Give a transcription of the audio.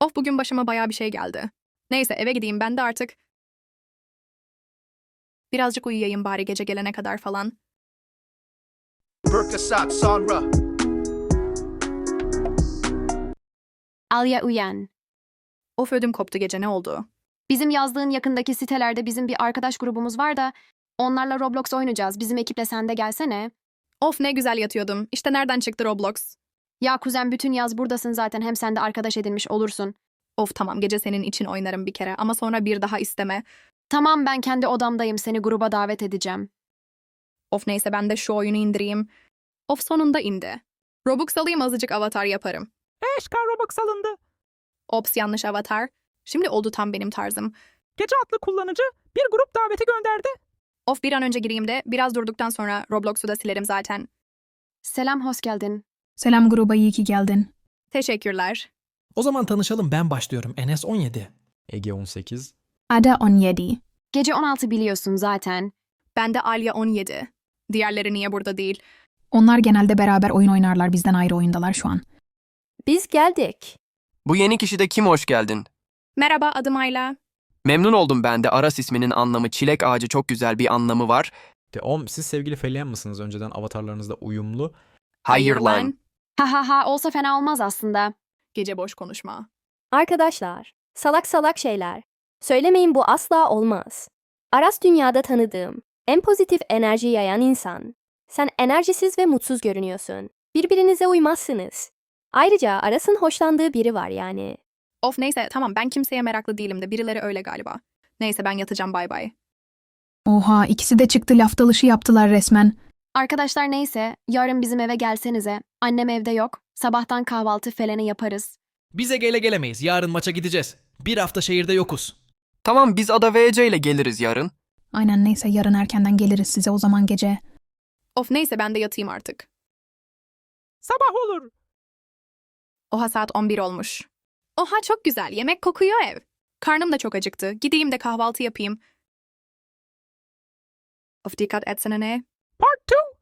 Of bugün başıma bayağı bir şey geldi. Neyse eve gideyim ben de artık. Birazcık uyuyayım bari gece gelene kadar falan. Percocet sonra Alya uyan. Of ödüm koptu gece ne oldu? Bizim yazdığın yakındaki sitelerde bizim bir arkadaş grubumuz var da onlarla Roblox oynayacağız. Bizim ekiple sen de gelsene. Of ne güzel yatıyordum. İşte nereden çıktı Roblox? Ya kuzen bütün yaz buradasın zaten hem sen de arkadaş edinmiş olursun. Of tamam gece senin için oynarım bir kere ama sonra bir daha isteme. Tamam ben kendi odamdayım seni gruba davet edeceğim. Of neyse ben de şu oyunu indireyim. Of sonunda indi. Robux alayım azıcık avatar yaparım. Eşkar Robux alındı. Ops yanlış avatar. Şimdi oldu tam benim tarzım. Gece adlı kullanıcı bir grup daveti gönderdi. Of bir an önce gireyim de biraz durduktan sonra Roblox'u da silerim zaten. Selam hoş geldin. Selam gruba iyi ki geldin. Teşekkürler. O zaman tanışalım ben başlıyorum. Enes 17. Ege 18. Ada 17. Gece 16 biliyorsun zaten. Ben de Alya 17. Diğerleri niye burada değil? Onlar genelde beraber oyun oynarlar bizden ayrı oyundalar şu an. Biz geldik. Bu yeni kişi de kim hoş geldin? Merhaba adım Ayla. Memnun oldum ben de. Aras isminin anlamı çilek ağacı çok güzel bir anlamı var. De Om siz sevgili Feliyen mısınız? Önceden avatarlarınızda uyumlu. Hayır lan. Ha ha ha olsa fena olmaz aslında. Gece boş konuşma. Arkadaşlar, salak salak şeyler. Söylemeyin bu asla olmaz. Aras dünyada tanıdığım, en pozitif enerji yayan insan. Sen enerjisiz ve mutsuz görünüyorsun. Birbirinize uymazsınız. Ayrıca Aras'ın hoşlandığı biri var yani. Of neyse tamam ben kimseye meraklı değilim de birileri öyle galiba. Neyse ben yatacağım bay bay. Oha ikisi de çıktı laf dalışı yaptılar resmen. Arkadaşlar neyse yarın bizim eve gelsenize. Annem evde yok. Sabahtan kahvaltı feleni yaparız. Bize gele gelemeyiz. Yarın maça gideceğiz. Bir hafta şehirde yokuz. Tamam biz Ada VC ile geliriz yarın. Aynen neyse yarın erkenden geliriz size o zaman gece. Of neyse ben de yatayım artık. Sabah olur. Oha saat 11 olmuş. Oha çok güzel yemek kokuyor ev. Karnım da çok acıktı. Gideyim de kahvaltı yapayım. Of dikkat etsene ne? Part 2.